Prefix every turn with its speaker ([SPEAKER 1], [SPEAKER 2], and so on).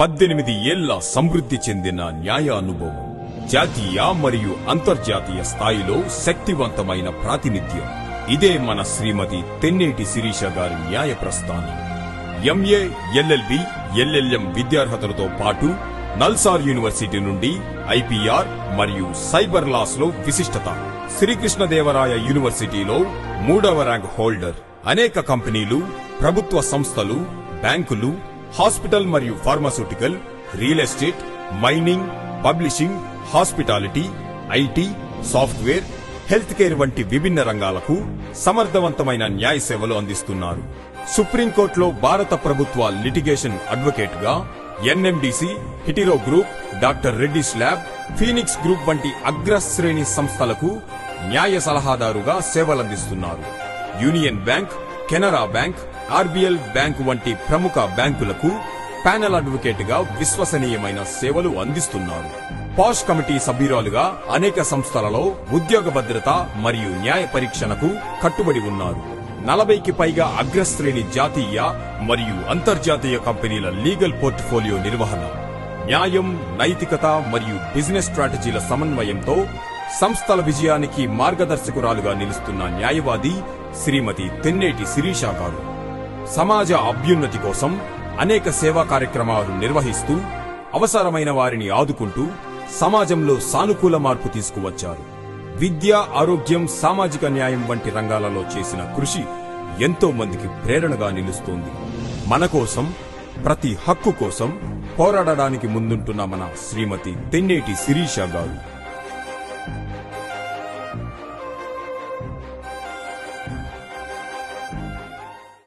[SPEAKER 1] పద్దెనిమిది ఏళ్ళ సమృద్ధి చెందిన న్యాయ అనుభవం జాతీయ మరియు అంతర్జాతీయ స్థాయిలో శక్తివంతమైన ప్రాతినిధ్యం. ఇదే మన శ్రీమతి తెన్నేటి శిరీష గారి న్యాయ ప్రస్థానం. ఎంఏ ఎల్ఎల్బి ఎల్ఎల్ఎం విద్యార్హతలతో పాటు నల్సార్ యూనివర్సిటీ నుండి ఐపీఆర్ మరియు సైబర్ లాస్లో విశిష్టత. శ్రీకృష్ణదేవరాయ యూనివర్సిటీలో మూడవ ర్యాంక్ హోల్డర్. అనేక కంపెనీలు ప్రభుత్వ సంస్థలు బ్యాంకులు హాస్పిటల్ మరియు pharmaceutical real estate mining publishing hospitality IT software health care వంటి విభిన్న రంగాలకు సమర్థవంతమైన న్యాయ సేవలు అందిస్తున్నారు. సుప్రీంకోర్టులో భారత ప్రభుత్వ litigation అడ్వకేట్గా NMDC Hetero group doctor Reddy's lab Phoenix group వంటి అగ్రశ్రేణి సంస్థలకు న్యాయ సలహాదారుగా సేవలందిస్తున్నారు. Union Bank Canara bank RBL bank వంటి ప్రముఖ బ్యాంకులకు ప్యానల్ అడ్వకేట్గా విశ్వసనీయమైన సేవలు అందిస్తున్నారు. పాష్ కమిటీ సభ్యురాలుగా అనేక సంస్థలలో ఉద్యోగ భద్రత మరియు న్యాయ పరీక్షణకు కట్టుబడి ఉన్నారు. నలభైకి పైగా అగ్రశ్రేణి జాతీయ మరియు అంతర్జాతీయ కంపెనీల లీగల్ పోర్ట్ఫోలియో నిర్వహణ న్యాయం నైతికత మరియు బిజినెస్ స్ట్రాటజీల సమన్వయంతో సంస్థల విజయానికి మార్గదర్శకురాలుగా నిలుస్తున్న న్యాయవాది శ్రీమతి తెన్నేటి శిరీష గారు. సమాజ అభ్యున్నతి కోసం అనేక సేవా కార్యక్రమాలు నిర్వహిస్తూ అవసరమైన వారిని ఆదుకుంటూ సమాజంలో సానుకూల మార్పు తీసుకువచ్చారు. విద్య ఆరోగ్యం సామాజిక న్యాయం వంటి రంగాలలో చేసిన కృషి ఎంతో మందికి ప్రేరణగా నిలుస్తోంది. మన కోసం ప్రతి హక్కు కోసం పోరాడడానికి ముందుంటున్న మన శ్రీమతి తెన్నేటి శిరీష గారు.